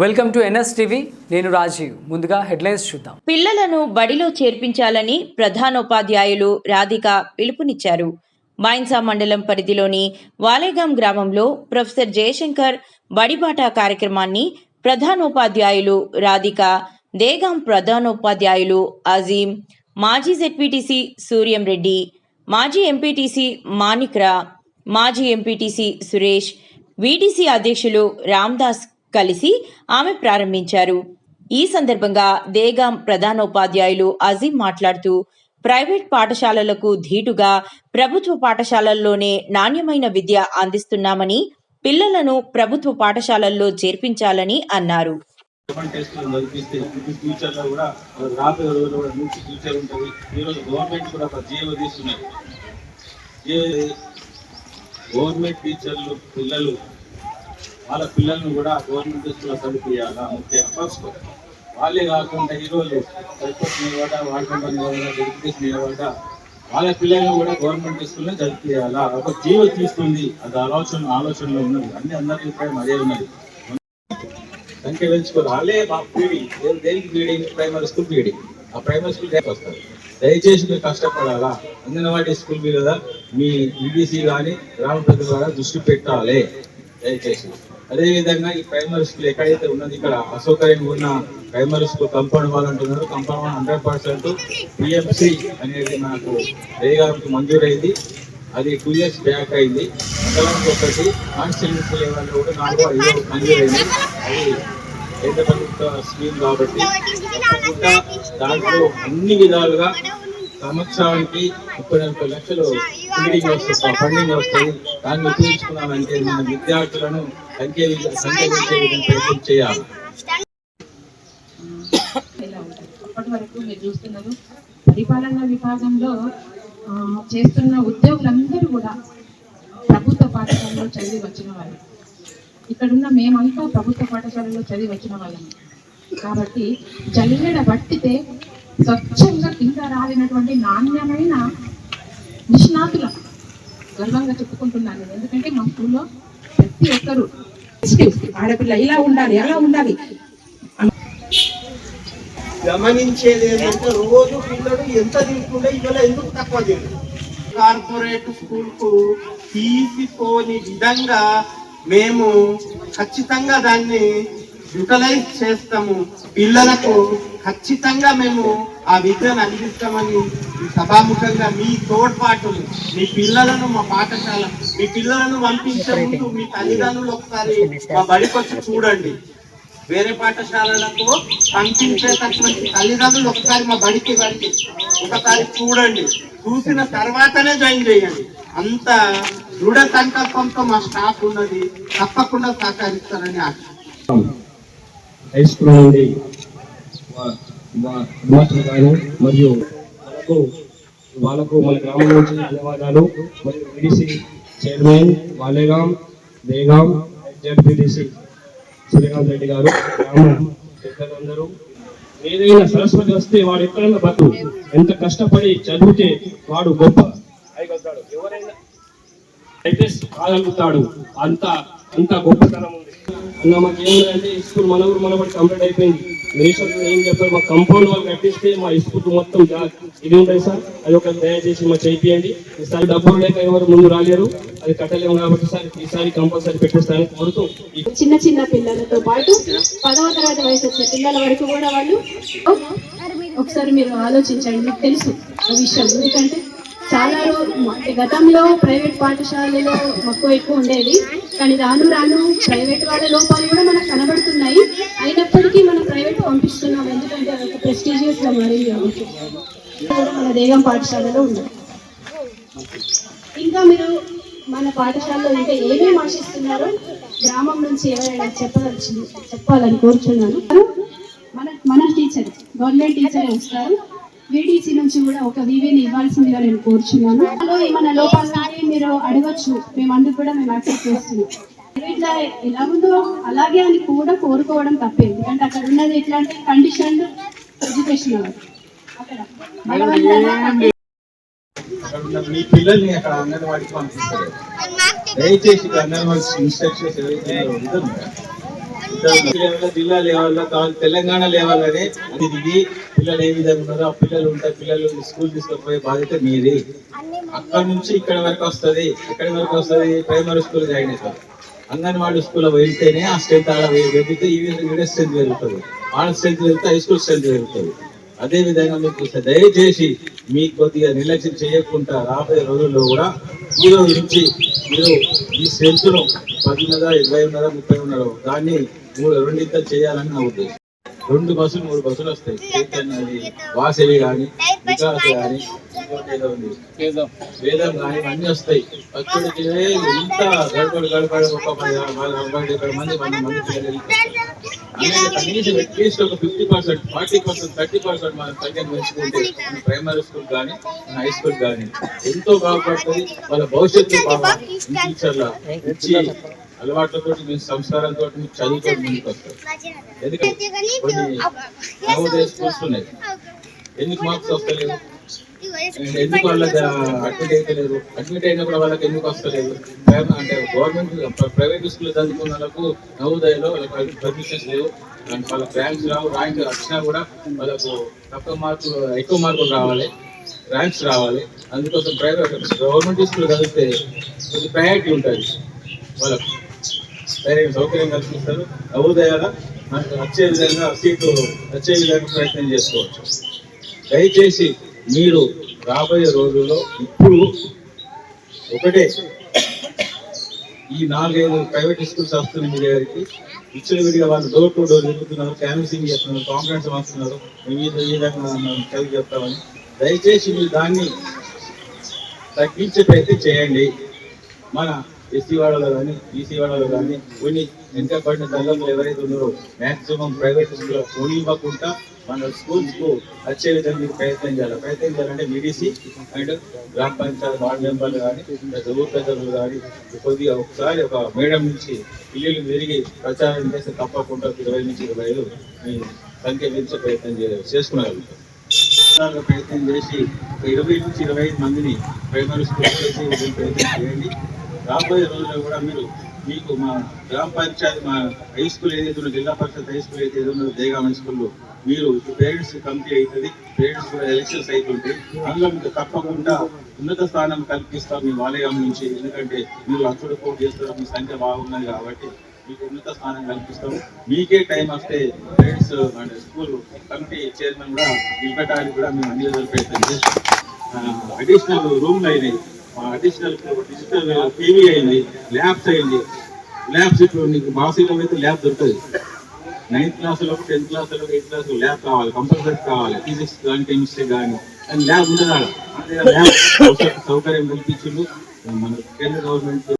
Welcome to NS TV. నేను రాజీవ్. ముందుగా headlines చూద్దాం. పిల్లలను బడిలో చేర్పించాలని ప్రధానోపాధ్యాయులు రాధిక పిలుపునిచ్చారు. మైన్సా మండలం పరిధిలోని వాలేగాం గ్రామంలో ప్రొఫెసర్ జయశంకర్ బడిబాట కార్యక్రమాన్ని ప్రధానోపాధ్యాయులు రాధిక దేగాం ప్రధానోపాధ్యాయులు అజీం మాజీ జెడ్పీటీసీ సూర్యం రెడ్డి మాజీ ఎంపీటీసీ మాణిక్రా మాజీ ఎంపీటీసీ సురేష్ వీడీసీ అధ్యక్షులు రామ్దాస్ కలిసి ఆమె ప్రారంభించారు. ఈ సందర్భంగా దేగాం ప్రధానోపాధ్యాయులు అజీం మాట్లాడుతూ ప్రైవేట్ పాఠశాలలకు ధీటుగా ప్రభుత్వ పాఠశాలల్లోనే నాణ్యమైన విద్య అందిస్తున్నామని పిల్లలను ప్రభుత్వ పాఠశాలల్లో చేర్పించాలని అన్నారు. గవర్నమెంట్ గవర్నమెంట్ టీచర్లు పిల్లలు వాళ్ళ పిల్లల్ని కూడా గవర్నమెంట్ స్కూల్లో చదివియాలా ముఖ్యంగా ఫస్ట్ వాళ్ళే కాకుండా ఈరోజు సరిపతి నిలబడ వాటర్ నిలబడ ఎడ్యుకేషన్ నిలబడ వాళ్ళ పిల్లల్ని కూడా గవర్నమెంట్ స్కూల్లో చదివియాలా ఒక జీవ తీస్తుంది. అది ఆలోచన ఆలోచనలో ఉన్నది. అన్ని అందరి అభిప్రాయం అదే ఉన్నది. సంఖ్య పెంచుకోవాలి. వాళ్ళే దేనికి పీడింగ్ ప్రైమరీ స్కూల్ పీడింగ్ ఆ ప్రైమరీ స్కూల్ రేపు వస్తారు. దయచేసి మీరు కష్టపడాలా? అంగన్వాడీ స్కూల్ మీద మీ ఈడీసీ కానీ గ్రామ పెద్దలు ద్వారా దృష్టి పెట్టాలి. దయచేసి. అదేవిధంగా ఈ ప్రైమరీ స్కూల్ ఎక్కడైతే ఉన్నది ఇక్కడ అసౌకర్యంగా ఉన్న ప్రైమరీ స్కూల్ కంపౌండ్ వాల్ అంటున్నారు. Compound wall hundred percent PMC అనేది మనకు రేగానికి మంజూరైంది. అది టూ ఇయర్స్ బ్యాక్ అయింది. మండలానికి ఒకటి కాన్స్టిట్యూన్సీ లెవెల్లో కూడా నాలుగు ఐదో మంజూరైంది. అది కేంద్ర ప్రభుత్వ స్కీమ్ కాబట్టి దాంట్లో అన్ని విధాలుగా సంవత్సరానికి ముప్పై నలభై లక్షలు ఫండింగ్ వస్తుంది ఫండింగ్ వస్తుంది దాన్ని ఉపయోగించుకున్నామంటే మన విద్యార్థులను సంఖ్య సంఖ్య ప్రయత్నం చేయాలి. అప్పటి వరకు మీరు చూస్తున్నారు. పరిపాలనా విభాగంలో చేస్తున్న ఉద్యోగులందరూ కూడా ప్రభుత్వ పాఠశాలలో చదివి వచ్చిన వాళ్ళు. ఇక్కడున్న మేమంతా ప్రభుత్వ పాఠశాలలో చదివి వచ్చిన వాళ్ళం. కాబట్టి జల్లెడ పట్టితే స్వచ్ఛంగా కింద రాలినటువంటి నాణ్యమైన నిష్ణాతుల గర్వంగా చెప్పుకుంటున్నాను. నేను. ఎందుకంటే మా స్కూల్లో ప్రతి ఒక్కరు ఆడపిల్ల ఇలా ఉండాలి అలా ఉండాలి. గమనించేది ఏంటంటే రోజు పిల్లలు ఎంత తింటుండే ఇవాళ ఎందుకు తక్కువ తింటారు కార్పొరేట్ స్కూల్కు తీసిపోని విధంగా మేము ఖచ్చితంగా దాన్ని యూటిలైజ్ చేస్తాము. పిల్లలకు ఖచ్చితంగా మేము ఆ విద్యను అందిస్తామని సభాముఖంగా మీ తోడ్పాటులు మీ పిల్లలను మా పాఠశాల మీ పిల్లలను పంపించే ముందు మీ తల్లిదండ్రులు ఒకసారి మా బడికి వచ్చి చూడండి. వేరే పాఠశాలలకు పంపించేటటువంటి తల్లిదండ్రులు ఒకసారి మా బడికి రండి ఒకసారి చూడండి. చూసిన తర్వాతనే జాయిన్ చేయండి. అంత దృఢ సంకల్పంతో మా స్టాఫ్ ఉన్నది. తప్పకుండా సహకరిస్తారని ఆశ. హై స్కూల్ నుండి వా- వా- మాస్టర్ గారు మరియు వాళ్ళకు మన గ్రామం నుంచి ధన్యవాదాలు. మరియు VDC chairman Walegaon Degaon ZPTC Suryakant Reddy garu గ్రామ పెద్దలందరూ. ఏదైనా సరస్వతి వస్తే వాడు ఎక్కడైనా బతు ఎంత కష్టపడి చదివితే వాడు గొప్ప. అయిపోతాడు ఎవరైనా అయితే కాగలుగుతాడు. అంత అంత గొప్పతనం ఉంది. అన్న మాకు ఏముందంటే స్కూల్ మన ఊరు మనబడి కంప్లీట్ అయిపోయింది. మినిస్టర్ ఏం చెప్పారు? మా కంపౌండ్ వాళ్ళు కట్టిస్తే మా స్కూల్ మొత్తం ఇది ఉంటుంది సార్. అది ఒక దయచేసి మా చేపియండి. ఈసారి డబ్బులు లేక ఎవరు ముందు రాలేరు. అది కట్టలేము కాబట్టి సార్ ఈసారి కంపల్సరీ పెట్టిస్తానని కోరుతూ చిన్న చిన్న పిల్లలతో పాటు పదవ తరగతి వయసు వచ్చే పిల్లల వరకు కూడా వాళ్ళు ఒకసారి మీరు ఆలోచించండి మీకు తెలుసు ఆ విషయం. ఎందుకంటే చాలా గతంలో ప్రైవేట్ పాఠశాలలో మక్కువ ఎక్కువ ఉండేది కానీ రాను రాను ప్రైవేట్ వాళ్ళ లోపాలు కూడా మనకు కనబడుతున్నాయి. అయినప్పటికీ మనం ప్రైవేట్ పంపిస్తున్నాం ఎందుకంటే అది ఒక ప్రెస్టీజియస్గా మారింది కాబట్టి. మన దేగం పాఠశాలలో ఉంది. ఇంకా మీరు మన పాఠశాలలో ఇంకా ఏమేమి ఆశిస్తున్నారో గ్రామం నుంచి ఎవరైనా చెప్పదలిచింది చెప్పాలని కోరుచున్నాను. మన మన టీచర్ గవర్నమెంట్ టీచర్ వస్తారు. వీడీసీ నుంచి కూడా ఒక వివిని ఇవ్వాల్సిందిగా నేను కోరుచున్నాను. అందులో ఏమైనా లోపాలు ఉంటే మీరు అడగచ్చు. మేము అందుకు కూడా మేము యాక్సెప్ట్ చేస్తున్నాం. ఇట్లా ఎలా ఉందో అలాగే అని కూడా కోరుకోవడం తప్పే. ఎందుకంటే అక్కడ ఉన్నది ఎట్లాంటి కండిషన్ ఎడ్యుకేషన్ మీ పిల్లల్ని అక్కడ అంగన్వాడికి పంపిస్తారు. దయచేసి అంగన్వాడి ఇన్స్ట్రక్షన్స్ ఏవైతే ఉందో లెవెల్లో జిల్లా లెవెల్లో కావాలి తెలంగాణ లెవెల్లోనే అది దిగి పిల్లలు ఏ విధంగా ఉన్నారో ఆ పిల్లలు ఉంటారు పిల్లలు స్కూల్ తీసుకుపోయే బాధ్యత మీది. అక్కడ నుంచి ఇక్కడ వరకు వస్తుంది ఎక్కడి వరకు వస్తుంది ప్రైమరీ స్కూల్ జాయిన్ అవుతారు. అంగన్వాడీ స్కూల్ వెళ్తేనే ఆ స్ట్రెంత్ ఆడ పెరిగితే ఈ విధంగా స్ట్రెంత్ పెరుగుతుంది. వాళ్ళ స్ట్రెంత్ పెరిగితే హై స్కూల్ స్ట్రెంత్ పెరుగుతుంది. అదే విధంగా మీకు దయచేసి మీకు కొద్దిగా నిర్లక్ష్యం చేయకుండా రాబోయే రోజుల్లో కూడా ఈ రోజు నుంచి మీరు ఈ స్ట్రెంత్ను పదిన్నర ఇరవై ఉన్నదా ముప్పై ఉన్నదో దాన్ని మూడు రెండింత చేయాలని నా ఉద్దేశం. రెండు బస్సులు మూడు బస్సులు వస్తాయి. చైతన్యది వాసవి కానీ వికాస్ కానీ వేదం. కానీ అన్ని వస్తాయి. పచ్చడికి ఇంత గడపడు గడపడు ఒక పది పది ఇక్కడ మంది పది మంది పిల్లలు కనీసం అట్లీస్ట్ ఒక fifty percent forty percent thirty percent మనం తగ్గిన పెంచుకుంటే ప్రైమరీ స్కూల్ కానీ హై స్కూల్ కానీ ఎంతో బాగుపడుతుంది. వాళ్ళ భవిష్యత్తు బాగా టీచర్ల అలవాట్లతో మీ సంస్కారాలతో మీ చదువుతో ముందుకు వస్తారు ఎందుకంటే ఎందుకు మార్క్స్ వస్తలేదు ఎందుకు వాళ్ళకి అడ్మిట్ అయితలేరు? అడ్మిట్ అయినప్పుడు వాళ్ళకి ఎందుకు వస్తలేదు? అంటే గవర్నమెంట్ ప్రైవేట్ స్కూల్ చదువుకున్న వాళ్ళకు నవోదయలో వాళ్ళకి పర్మిషన్స్ లేవు. అండ్ వాళ్ళకి ర్యాంక్స్ రావు. ర్యాంక్ వచ్చినా కూడా వాళ్ళకు తక్కువ మార్కులు ఎక్కువ మార్కులు రావాలి. ర్యాంక్స్ రావాలి. అందుకోసం ప్రైవేట్ గవర్నమెంట్ స్కూల్ చదివితే కొంచెం ప్రయారిటీ ఉంటుంది వాళ్ళకు. డైరెక్ట్ సౌకర్యం కల్పిస్తారు. నవోదయాల మనకు వచ్చే విధంగా సీటు వచ్చే విధంగా ప్రయత్నం చేసుకోవచ్చు. దయచేసి మీరు రాబోయే రోజుల్లో ఇప్పుడు ఒకటే ఈ నాలుగైదు ప్రైవేట్ స్కూల్స్ వస్తున్నాయి మీ దగ్గరికి ఇచ్చిన విడిగా వాళ్ళు డోర్ టు డోర్ తిరుగుతున్నారు క్యాన్వసింగ్ చేస్తున్నారు కాన్ఫరెన్స్ వస్తున్నారు మేము ఈ విధంగా కలిగి చెప్తామని దయచేసి మీరు దాన్ని తగ్గించే ప్రయత్నం చేయండి. మన ఎస్సీ వాళ్ళలో కానీ బీసీ వాళ్ళలో కానీ కొన్ని వెనుకబడిన తల్లంలో ఎవరైతే ఉన్నారో మ్యాక్సిమం ప్రైవేట్ స్కూల్లో ఓన్లీ ఇవ్వకుండా మన స్కూల్స్కు వచ్చే విధంగా మీరు ప్రయత్నం చేయాలి. ప్రయత్నం చేయాలంటే మీడిసి అండ్ గ్రామ పంచాయతీ వార్డు మెంబర్లు కానీ ఊరు పెద్దలు కానీ కొద్దిగా ఒకసారి ఒక మేడం నుంచి ఇల్లు తిరిగి ప్రచారం చేస్తే తప్పకుండా ఇరవై నుంచి ఇరవై ఐదు మీ సంఖ్య పెంచే ప్రయత్నం చే- చేసుకున్నారు. ప్రయత్నం చేసి ఇరవై నుంచి ఇరవై ఐదు మందిని ప్రైమరీ స్కూల్ చేసి ప్రయత్నం చేయండి. రాబోయే రోజుల్లో కూడా మీరు మీకు మా గ్రామ పంచాయతీ మా హై స్కూల్ ఏదైతే జిల్లా పరిషత్ హై స్కూల్ ఏదైతే ఉందో దేగామ స్కూల్లో మీరు పేరెంట్స్ కమిటీ అవుతుంది. పేరెంట్స్ కూడా ఎలక్షన్స్ అవుతుంటాయి. అందులో మీకు తప్పకుండా ఉన్నత స్థానం కల్పిస్తాం మీ వాలయం నుంచి. ఎందుకంటే మీరు అచ్చుడు పోటీ చేస్తారు మీ సంఖ్య బాగున్నది కాబట్టి మీకు ఉన్నత స్థానం కల్పిస్తాం మీకే టైం వస్తే parents and school committee chairman కూడా నిలబెట్టడానికి కూడా మేము అన్ని విధాలు ప్రయత్నం చేస్తాం. అడిషనల్ రూమ్లు అయినాయి. అడిషనల్ డిజిటల్ టీవీ అయింది ల్యాబ్స్ అయింది. ల్యాబ్స్ ఇప్పుడు నీకు బాసీలో అయితే ల్యాబ్ దొరుకుతుంది. నైన్త్ క్లాస్లో టెన్త్ క్లాస్లో ఎయిత్ క్లాస్ ల్యాబ్ కావాలి కంపల్సరీ కావాలి ఫిజిక్స్ కానీ కెమిస్ట్రీ కానీ. అండ్ ల్యాబ్ ఉండదు ఆడ. ల్యాబ్ సౌకర్యం కల్పించిండు. మన కేంద్ర గవర్నమెంట్